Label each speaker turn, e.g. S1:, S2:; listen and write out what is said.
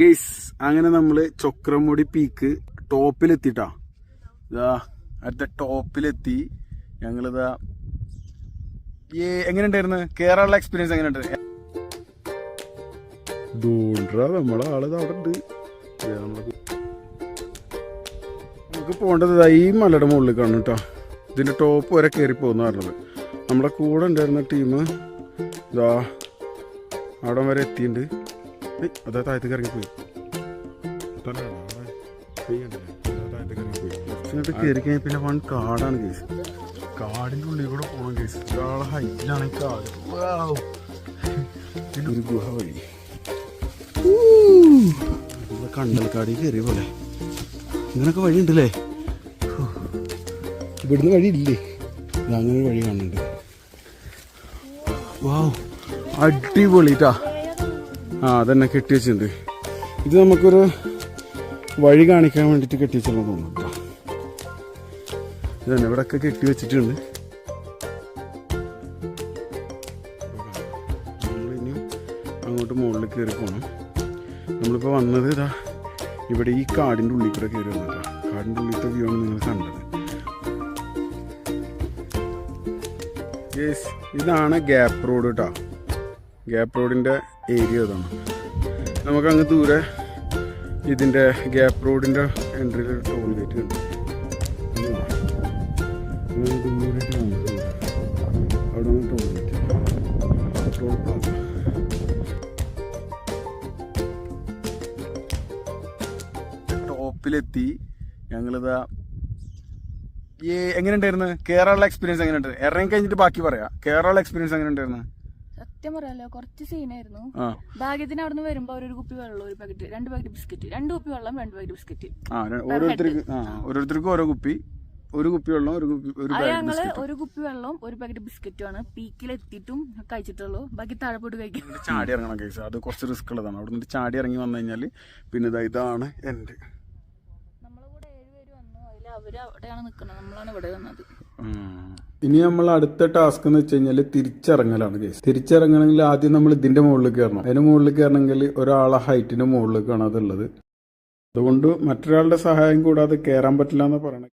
S1: Guys അങ്ങനെ നമ്മൾ Chokramudi peak ടോപ്പിലെത്തിട്ടാ. ഇതാ അടുത്ത ടോപ്പിലെത്തി ഞങ്ങളിതാ ഏ എങ്ങനെ ഉണ്ടായിരുന്നു കേരള എക്സ്പീരിയൻസ് എങ്ങനെ ഉണ്ട് നമ്മളെ ആൾ അവിടെ ഉണ്ട് നമുക്ക് പോകേണ്ടത് ഇതാ ഈ മലയുടെ മുകളിൽ കാണും കേട്ടോ. ഇതിന്റെ ടോപ്പ് വരെ കയറി പോകുന്ന പറഞ്ഞത്. നമ്മുടെ കൂടെ ഉണ്ടായിരുന്ന ടീം ഇതാ അവിടെ വരെ എത്തിയിട്ടുണ്ട് അതാ താഴത്തേക്ക് ഇറങ്ങിപ്പോയി കഴിഞ്ഞാൽ പിന്നെ വൺ കാടാണ് കേസ് കാടിന്റെ ഉള്ളിൽ കൂടെ പോകണം കേസ് ഒരാളെ ഹൈറ്റിലാണ് ഈ കാട്. പിന്നെ ഒരു ഗുഹ വഴി കണ്ടൽക്കാടി കയറിയ പോലെ ഇങ്ങനൊക്കെ വഴി ഉണ്ടല്ലേ. ഇവിടുന്ന് വഴി ഇല്ലേ അങ്ങനെ വഴി കാണുന്നുണ്ട് വാവ് അടിപൊളിട്ടാ ആ അതന്നെ കെട്ടി വെച്ചിട്ടുണ്ട് ഇത് നമുക്കൊരു വഴി കാണിക്കാൻ വേണ്ടിയിട്ട് കെട്ടി വെച്ചെന്ന് തോന്നുന്നു കേട്ടോ ഇതന്നെ ഇവിടെ ഒക്കെ കെട്ടി വെച്ചിട്ടുണ്ട് നമ്മളിനി അങ്ങോട്ട് മുകളിൽ കയറി പോകണം നമ്മളിപ്പോൾ വന്നത് ഇതാ ഇവിടെ ഈ കാടിന്റെ ഉള്ളിൽ കൂടെ കയറി വന്നതാ കാടിന്റെ ഉള്ളിലത്തെ വ്യൂ ആണ് നിങ്ങൾ കണ്ടത്. ഇതാണ് ഗ്യാപ്പ് റോഡ് കേട്ടോ ഗ്യാപ്പ് റോഡിന്റെ ഏരിയ ഇതാണ് നമുക്ക് അങ്ങ് ദൂരെ ഇതിന്റെ ഗ്യാപ്പ് റോഡിന്റെ എൻട്രിയിൽ ടോൾ ഗേറ്റ് ഉണ്ട്. അവിടെ ടോൾ ഗേറ്റ് ടോൾ ടോപ്പിലെത്തി. ഞങ്ങളിതാ ഈ എങ്ങനെ ഉണ്ടായിരുന്നു കേരള എക്സ്പീരിയൻസ് എങ്ങനെ ഉണ്ടായിരുന്നു ഇറങ്ങി കഴിഞ്ഞിട്ട് ബാക്കി പറയാം. കേരള എക്സ്പീരിയൻസ് എങ്ങനെ ഉണ്ടായിരുന്നു
S2: സത്യം പറയാലോ കുറച്ച് സീനായിരുന്നു ഭാഗ്യത്തിന് അവിടെ നിന്ന് വരുമ്പോ ഒരു കുപ്പി വെള്ളം ഒരു പാക്കറ്റ് രണ്ട് പാക്കറ്റ് ബിസ്ക്കറ്റ് രണ്ട് കുപ്പി വെള്ളം രണ്ട് പാക്കറ്റ് ബിസ്ക്കറ്റ്
S1: ഓരോരുത്തർക്ക് ഓരോരുത്തർക്കും ഓരോ കുപ്പി ഒരു കുപ്പി വെള്ളം ഒരു കുപ്പി ഒരു ഞങ്ങൾ
S2: ഒരു കുപ്പി വെള്ളം ഒരു പാക്കറ്റ് ബിസ്ക്കറ്റും ആണ്. പീക്കിൽ എത്തിയിട്ടും കഴിച്ചിട്ടുള്ളൂ. ബാക്കി താഴെ പോയിട്ട് കഴിക്കും.
S1: ചാടി ഇറങ്ങണം കേസ് അത് കുറച്ച് റിസ്ക് ഉള്ളതാണ്. അവിടെ നിന്ന് ചാടി ഇറങ്ങി വന്നു കഴിഞ്ഞാൽ പിന്നെ ഇതാ ഇതാണ് എന്റെ
S2: നമ്മളെ കൂടെ ഏഴുപേര് വന്നു. അതിൽ അവർ അവിടെയാണ് നിൽക്കുന്നത് നമ്മളാണ് ഇവിടെ വന്നത്.
S1: ഇനി നമ്മൾ അടുത്ത ടാസ്ക് എന്ന് വെച്ച് കഴിഞ്ഞാൽ തിരിച്ചിറങ്ങലാണ് കേസ് തിരിച്ചിറങ്ങണമെങ്കിൽ ആദ്യം നമ്മൾ ഇതിന്റെ മുകളിൽ കയറണം. അതിന് മുകളിൽ കയറണമെങ്കിൽ ഒരാളെ ഹൈറ്റിന് മുകളിലേക്കാണ് അതുള്ളത്. അതുകൊണ്ട് മറ്റൊരാളുടെ സഹായം കൂടാതെ കയറാൻ പറ്റില്ല എന്ന് പറയണത്